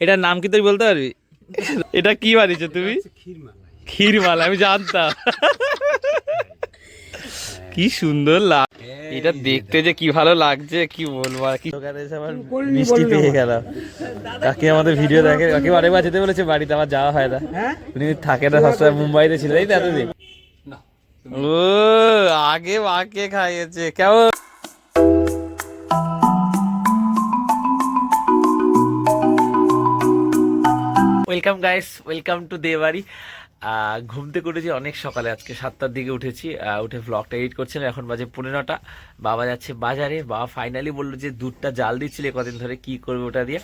এটার নাম কি তুই বলতে পারবি? এটা কি বানিয়েছো তুমি? ক্ষীর মালা আমি জানতাম। কি সুন্দর লাগ এটা দেখতে যে কি ভালো লাগছে কি বলব আর কি। আবার মিষ্টি পেয়ে গেল কাকি আমাদের ভিডিও দেখে কাকি অনেকবার যেতে বলেছে বাড়িতে আমার যাওয়া হয় না। উনি থাকে না সবসময় মুম্বাইতে ছিল তাই এতদিন। ও আগে মাকে খাইয়েছে কেমন? ওয়েলকাম গাইস ওয়েলকাম টু দেবাড়ি ঘুম থেকে উঠেছি অনেক সকালে। আজকে সাতটার দিকে উঠেছি। উঠে ব্লগটা এডিট করছিলাম এখন বাজে পনেরোটা। বাবা যাচ্ছে বাজারে। বাবা ফাইনালি বলল যে দুধটা জাল দিচ্ছিলে কদিন ধরে কি করবে ওটা দিয়ে।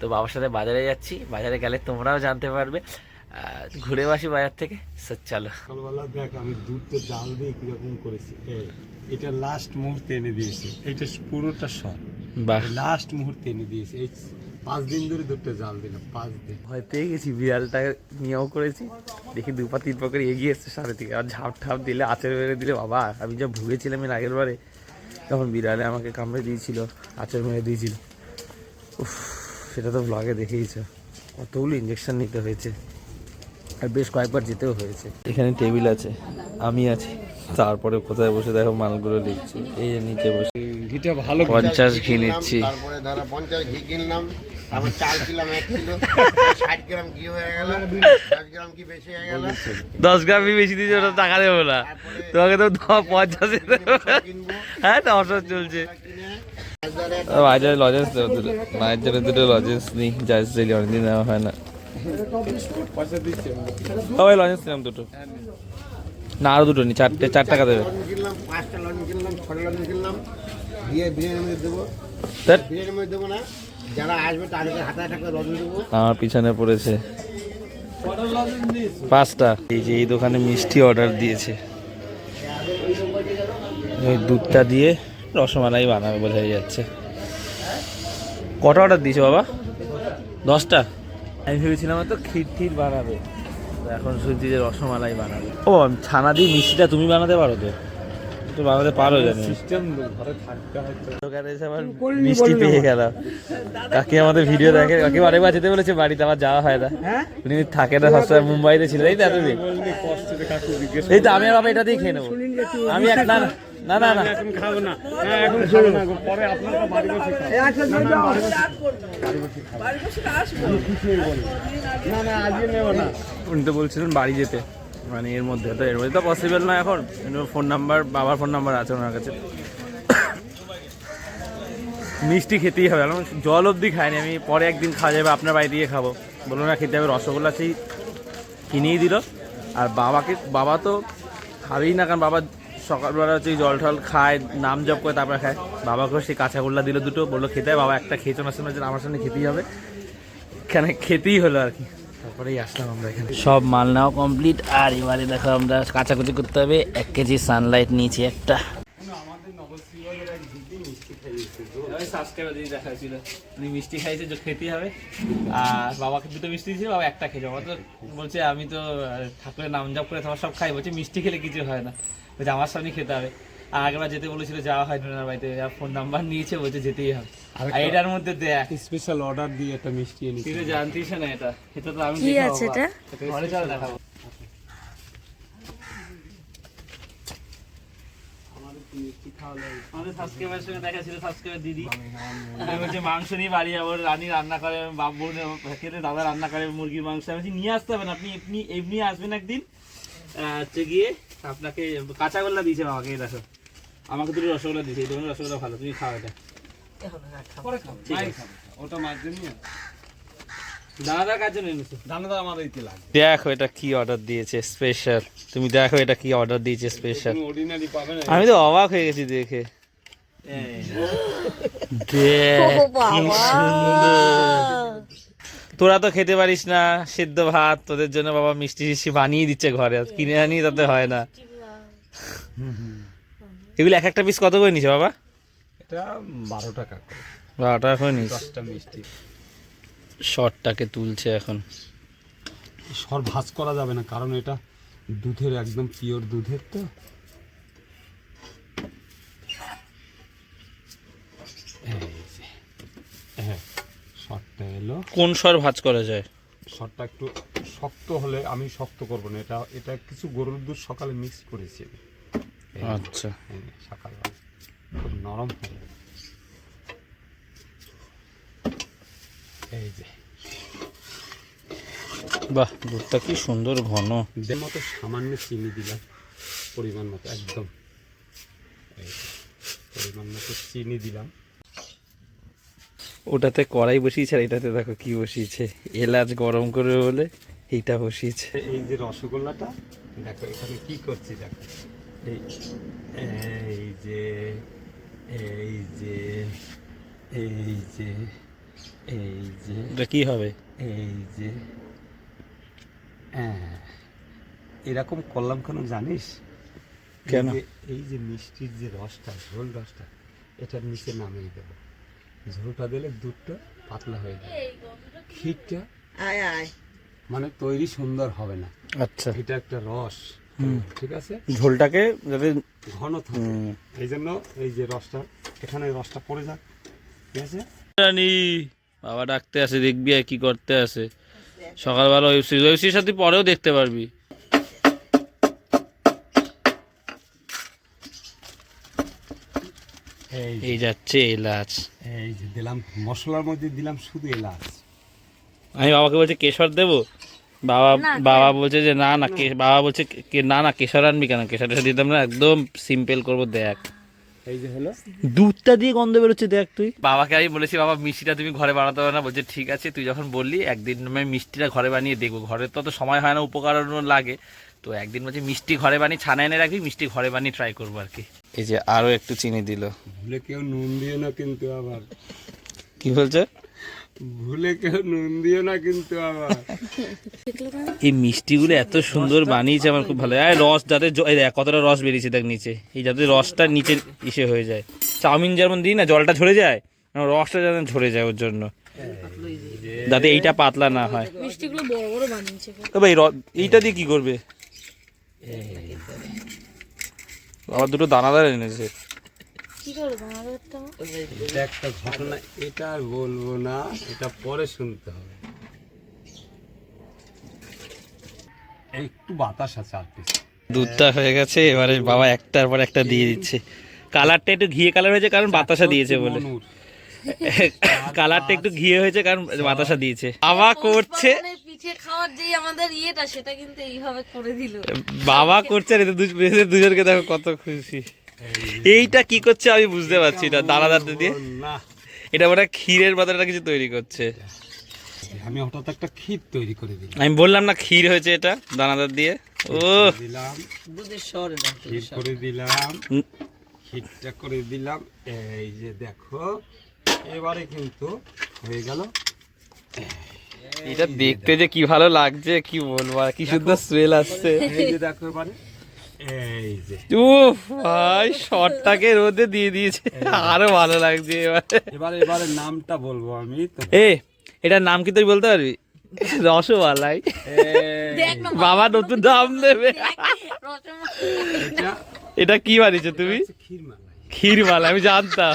তো বাবার সাথে বাজারে যাচ্ছি। বাজারে গেলে তোমরাও জানতে পারবে। ঘুরে আসি বাজার থেকে। So, চলো। সকালবেলা দেখ আমি দুধটা জাল দিয়ে কীরকম করেছি। এটা লাস্ট মুহূর্তে এনে দিয়েছে। এটা পুরোটা শট লাস্ট মুহূর্তে এনে দিয়েছে। এই পাঁচ দিন ধরে দুধটা জাল দিলাম পাঁচ দিন। ভয় পেয়ে গেছি বিড়ালটা নিয়েও করেছি। দেখি দু পা তিন পা করে এগিয়ে এসছে সামনে থেকে আর ঝাপ ঠাপ দিলে আচর মেরে দিলে বাবা আমি যা ভুগেছিলাম এর আগের বারে। তখন বিড়ালে আমাকে কামড়ে দিয়েছিল আচর মেরে দিয়েছিল। উফ সেটা তো ব্লগে দেখেইছো কতগুলো ইঞ্জেকশন নিতে হয়েছে। আর বেশ কয়েকবার যেতেও হয়েছে। এখানে টেবিল আছে আমি আছি। তারপরে কোথায় বসে দেখো মালগুলো লিখছি এই নিচে বসে। ঘিটা ভালো পঞ্চাশ ঘি নিচ্ছি। তারপরে ধরো পঞ্চাশ ঘি কিনলাম তারপর চাল কিনলাম এক কিলো ষাট গ্রাম ঘি হয়ে গেল দশ গ্রাম কি বেশি হয়ে গেল। দশ বেশি দিয়েছে ওটা টাকা দেবো না। তোমাকে তো পঞ্চাশে হ্যাঁ তো অসর চলছে বাজারে বাজারে লজেন্স দেবো দুটো জন্য দুটো লজেন্স নিই যাই সেলি অনেকদিন নেওয়া হয় না। সবাই লজেন্স নিলাম দুটো। না আরও দুটো নি চারটে চার টাকা দেবে। লবণ কিনলাম পাঁচটা লবণ কিনলাম ছটা লবণ কিনলাম দিয়ে বিরিয়ানির মধ্যে দেবো। বিরিয়ানির মধ্যে দেবো না। যারা আসবে তাদেরকে হাতে হাতে করে দেবো। আমার পিছনে পড়েছে। পাঁচটা। এই যে এই দোকানে মিষ্টি অর্ডার দিয়েছে। ওই দুধটা দিয়ে রসমালাই বানাবে বোঝা যাচ্ছে। কটা অর্ডার দিয়েছে বাবা? দশটা? আমি ভেবেছিলাম তো ক্ষীর ঠির বানাবে এখন শুনছি যে রসমালাই বানাবে। ও ছানা দিয়ে মিষ্টিটা তুমি বানাতে পারো তো? তো বানাতে পারো জানি সিস্টেম ঘরে থাকতে হয় তো। দোকানে এসে আবার মিষ্টি পেয়ে গেল। কাকি আমাদের ভিডিও দেখে কাকি অনেকবার যেতে বলেছে বাড়িতে আমার যাওয়া হয় না। উনি থাকে না সবসময় মুম্বাইতে ছিল তাই তো এতদিন। এই তো আমি আর বাবা এটা দিয়ে খেয়ে নেব। আমি এক না না, না না না। এখন খাব না। হ্যাঁ এখন খাব না। পরে আপনারা বাড়ি বসে খাবেন। না না আজকে নেব না। উনি তো বলছিলেন বাড়ি যেতে। মানে এর মধ্যে, তো এর মধ্যে তো পসিবল না এখন। ফোন নাম্বার বাবার ফোন নাম্বার আছে ওনার কাছে। মিষ্টি খেতেই হবে এখন জল অবধি খাইনি, আমি পরে একদিন খাওয়া যাবে, আপনার বাড়ি দিয়ে খাব। বলল, না, খেতে হবে, রসগোল্লা সেই কিনেই দিল। আর বাবাকে, বাবা তো খাবেই না, কারণ বাবা সকালবেলা হচ্ছে জল টল খায়, নাম জপ করে তারপরে খায়। বাবাকেও সেই কাঁচাগোল্লা দিল দুটো, বলল, খেতে হবে, বাবা একটা খেয়েছে। ওনার সামনে আমার সামনে খেতেই হবে। এখানে খেতেই হলো আর কি। তারপরেই আসলাম আমরা এখানে। সব মাল নেওয়া কমপ্লিট আর এবারে দেখো আমরা কাচাকুচি করতে হবে। এক কেজি সানলাইট নিয়েছি একটা। মিষ্টি খাইছে যে খেতেই হবে। আর বাবাকে দুটো মিষ্টি বাবা একটা খেয়েছে বাবা তো বলছে আমি তো ঠাকুরের নাম জপ করে তোমার সব খাই। বলছে মিষ্টি খেলে কিছু হয় না। বলছে আমার সামনে খেতে হবে। আর আগেরবার যেতে বলেছিল যাওয়া হয় না বাড়িতে। ফোন নাম্বার নিয়েছে বলছে যেতেই হবে। আর এটার মধ্যে দেখ। স্পেশাল অর্ডার দিয়ে একটা মিষ্টি এনেছি। তুই তো জানতিস না এটা। এটা তো আমি কি আছে। এটা? ঘরে চল দেখাবো। আমাদের সাবস্ক্রাইবারের সঙ্গে দেখা ছিল সাবস্ক্রাইবার দিদি। আমি বলছে মাংস নিয়ে বাড়ি যাব রানী রান্না করে বাবু খেতে দাদা রান্না করে মুরগির মাংস। আমি নিয়ে আসতে হবে না আপনি এমনি এমনি আসবেন একদিন। আহ, হচ্ছে গিয়ে আপনাকে কাঁচাগোল্লা দিয়েছে বাবাকে দেখো। আমাকে দুটো রসগোল্লা দিয়েছে এই রসগোল্লা ভালো তুমি খাও এটা। দেখো এটা কি অর্ডার দিয়েছে স্পেশাল তুমি দেখো এটা কি অর্ডার দিয়েছে স্পেশাল আমি তো অবাক হয়ে গেছি দেখে। দেখ, কি সুন্দর। তোরা তো খেতে পারিস না সিদ্ধ ভাত তোদের জন্য বাবা মিষ্টি মিষ্টি বানিয়ে দিচ্ছে ঘরে কিনে আনি তাতে হয় না। এগুলো এক একটা পিস কত করে নিছে বাবা? এটা বারো টাকা করে। বারো টাকা করে দশটা মিষ্টি। শর্টটাকে তুলছে এখন। সর ভাজ করা যাবে না কারণ এটা দুধের একদম পিওর দুধের তো। হ্যাঁ শর্টটা এলো। কোন স্বর ভাজ করা যায়? শটটা একটু শক্ত হলে আমি শক্ত করব না এটা এটা কিছু গরুর দুধ সকালে মিক্স করেছি আচ্ছা। সকালবেলা খুব নরম এই যে। বাহ দুধটা কি সুন্দর ঘন। মতো সামান্য চিনি দিলাম পরিমাণ মতো একদম। পরিমাণ মতো চিনি দিলাম। ওটাতে কড়াই বসিয়েছে আর এটাতে দেখো কি বসিয়েছে। এলাচ গরম করে বলে এইটা বসিয়েছে। এই যে রসগোল্লাটা দেখো এখানে কি করছি দেখো। এই যে এই যে এই যে এই যে এটা কি হবে? এই যে হ্যাঁ এরকম করলাম কেন জানিস? কেন? এই যে মিষ্টির যে রসটা ঝোল রসটা এটার নিচে নামিয়ে দেবো। ঝোলটা দিলে দুধটা পাতলা হয়ে যাবে। ক্ষীরটা আয় আয়। মানে তৈরি সুন্দর হবে না। আচ্ছা। এটা একটা রস। ঠিক আছে? ঝোলটাকে যাতে ঘন থাকে। এই জন্য এই যে রসটা এখানে রসটা পড়ে যাক। ঠিক আছে? জানি বাবা ডাকতে আসে দেখবি আর কি করতে আসে। সকালবেলা ওয়েব সিরিজ ওয়েব সিরিজ তুই পরেও দেখতে পারবি। এই এই যাচ্ছে এলাচ। এই যে দিলাম মশলার মধ্যে দিলাম শুধু এলাচ। আমি বাবাকে বলছি কেশর দেবো? বাবা বাবা বলছে যে না না কে- বাবা বলছে কে- না না কেশর আনবি কেন? কেশর টেশর দিতাম না একদম সিম্পল করব দেখ। এই যে হলো। দুধটা দিয়ে গন্ধ বেরোচ্ছে দেখ তুই। বাবাকে আমি বলেছি বাবা মিষ্টিটা তুমি ঘরে বানাতে পারো না। বলছে ঠিক আছে তুই যখন বললি একদিন আমি মিষ্টিটা ঘরে বানিয়ে দেখব। ঘরে তো অত সময় হয় না উপকরণও লাগে। তো একদিন বলছি মিষ্টি ঘরে বানিয়ে ছানা এনে রাখবি মিষ্টি ঘরে বানিয়ে ট্রাই করব আর কি। এই যে আরও একটু চিনি দিল। ভুলে কেউ নুন দিও না কিন্তু আবার। কি বলছে? ভুলে কেউ নুন দিও না কিন্তু আবার। এই মিষ্টিগুলো এত সুন্দর বানিয়েছে আমার খুব ভালো লাগে। আর রস যাতে কতটা রস বেরিয়েছে দেখ নিচে। এই যাতে রসটা নিচে ইসে হয়ে যায়। চাউমিন যেমন দিই না জলটা ঝরে যায় রসটা যেন ঝরে যায় ওর জন্য। যাতে এইটা পাতলা না হয়। মিষ্টিগুলো বড় বড় বানিয়েছে। তবে এই এইটা দিয়ে কি করবে? আবার দুটো দানাদার এনেছে। কি করব এটা একটা ঘটনা এটা আর বলব না এটা পরে শুনতে হবে। একটু বাতাস আছে আর দুধটা হয়ে গেছে এবারে বাবা একটার পর একটা দিয়ে দিচ্ছে। কালারটা একটু ঘিয়ে কালার হয়েছে কারণ বাতাসা দিয়েছে বলে। কালারটা একটু ঘিয়ে হয়েছে কারণ বাতাসা দিয়েছে। বাবা করছে। মানে পিঠে খাওয়ার যে আমাদের ইয়েটা সেটা কিন্তু এইভাবে করে দিল। বাবা করছে দুজনকে দেখো কত খুশি। এইটা কি করছে আমি বুঝতে পারছি না দানাদার দিয়ে। না। এটা মানে ক্ষীরের বদলে কিছু তৈরি করছে। আমি হঠাৎ একটা ক্ষীর তৈরি করে দিলাম। আমি বললাম না ক্ষীর হয়েছে এটা দানাদার দিয়ে। ও। দিলাম। ক্ষীর করে দিলাম। ক্ষীরটা করে দিলাম। এই যে দেখো এবারে কিন্তু হয়ে গেল। এটা দেখতে যে কি ভালো লাগছে কি বলব আর কি সুন্দর স্মেল আসছে। এই যে দেখো এবারে। উফ ভাই শর্টটাকে রোদে দিয়ে দিয়েছে। আরও ভালো লাগছে এবারে। এবারে এবারে নামটা বলব আমি এ এটার নাম কি তুই বলতে পারবি? রসমালাই। দেখ বাবা নতুন দাম দেবে। এটা এটা কি বানিয়েছো তুমি? হচ্ছে ক্ষীর মালা আমি জানতাম।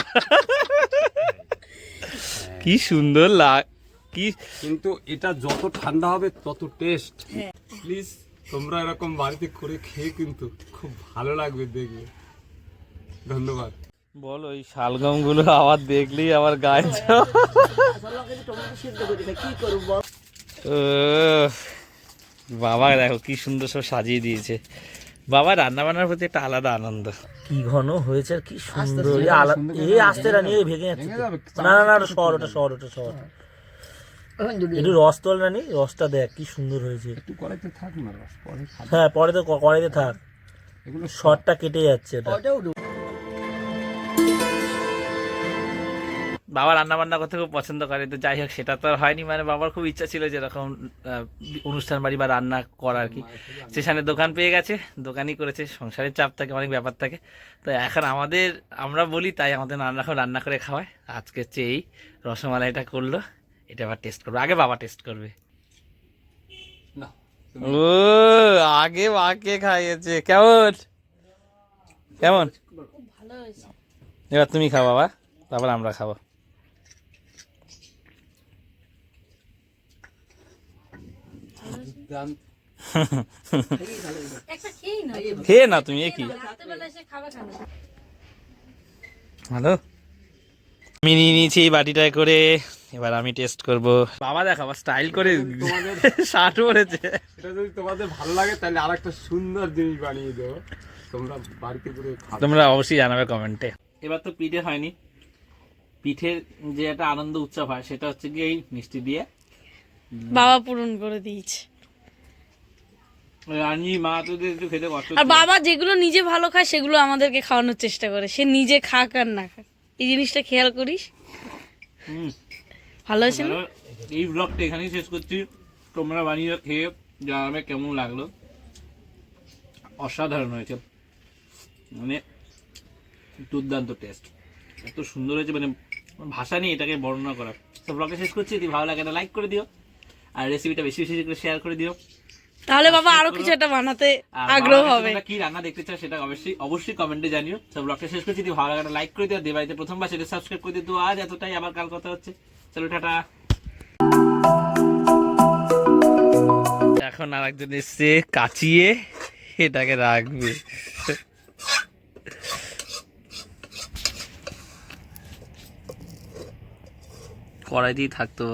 কি সুন্দর লাগ কি কিন্তু এটা যত ঠান্ডা হবে তত টেস্ট প্লিজ তোমরা এরকম বাড়িতে করে খেয়ে কিন্তু খুব ভালো লাগবে দেখবে ধন্যবাদ। বলো এই শালগমগুলো আবার দেখলেই আমার গায়ে বাবা দেখো কি সুন্দর সব সাজিয়ে দিয়েছে। বাবা রান্না বান্নার প্রতি একটা আলাদা আনন্দ। কি ঘন হয়েছে আর কি সুন্দর। এই আস্তে রানি ভেঙে যাচ্ছে। না না না শহর ওটা শহর ওটা শহর। একটু রস তোল রানি রসটা দেখ কি সুন্দর হয়েছে। একটু কড়াইতে থাক না রস পরে হ্যাঁ পরে তো কড়াইতে থাক। এগুলো শর্টটা কেটে যাচ্ছে এটা। বাবা রান্না বান্না করতে খুব পছন্দ করে তো যাই হোক সেটা তো আর হয়নি। মানে বাবার খুব ইচ্ছা ছিল যে এরকম অনুষ্ঠান বাড়ি বা রান্না করা আর কি। স্টেশনে দোকান পেয়ে গেছে দোকানই করেছে সংসারের চাপ থাকে অনেক ব্যাপার থাকে। তো এখন আমাদের আমরা বলি তাই আমাদের নানা রকম রান্না করে খাওয়ায়। আজকে হচ্ছে এই রসমালাইটা করল। এটা আবার টেস্ট করবে। আগে বাবা টেস্ট করবে। না ও আগে মাকে খাইয়েছে। কেমন? কেমন? এবার তুমি খাও বাবা তারপর আমরা খাব। খেয়ে না তুমি এ কি? হ্যালো? আমি নিয়ে নিয়েছি এই বাটিটায় করে এবার আমি টেস্ট করব। বাবা দেখা স্টাইল করে শার্ট পরেছে। এটা যদি তোমাদের ভালো লাগে তাহলে আর একটা সুন্দর জিনিস বানিয়ে দেবো তোমরা বাড়িতে করে তোমরা অবশ্যই জানাবে কমেন্টে। এবার তো পিঠে হয়নি। পিঠের যে একটা আনন্দ উৎসব হয় সেটা হচ্ছে কি এই মিষ্টি দিয়ে। বাবা পূরণ করে দিয়েছে। রানি মা তোদের একটু খেতে কষ্ট আর বাবা যেগুলো নিজে ভালো খায় সেগুলো আমাদেরকে খাওয়ানোর চেষ্টা করে। সে নিজে খাক আর না খাক। এই জিনিসটা খেয়াল করিস। হুম। ভালো হয়েছে না এই ব্লগটা এখানেই শেষ করছি। তোমরা বানিয়ে খেয়ে জানাবে কেমন লাগল। অসাধারণ হয়েছে। মানে দুর্দান্ত টেস্ট এত সুন্দর হয়েছে মানে ভাষা নেই এটাকে বর্ণনা করা। তো ব্লগে শেষ করছি। যদি ভালো লাগে লাইক করে দিও। আর রেসিপিটা বেশি বেশি করে শেয়ার করে দিও। তাহলে বাবা আরও কিছু একটা বানাতে আগ্রহ হবে। কি রান্না দেখতে চাও সেটা অবশ্যই অবশ্যই কমেন্টে জানিও। তো ব্লগটা শেষ করছি যদি ভালো লাগে লাইক করে দিও দেবাইতে প্রথমবার সেটা সাবস্ক্রাইব করে দিও। আজ এতটাই আবার কাল কথা হচ্ছে। চলো টাটা। এখন আর একজন এসছে কাচিয়ে এটাকে রাখবে। কড়াই দিয়ে থাকতো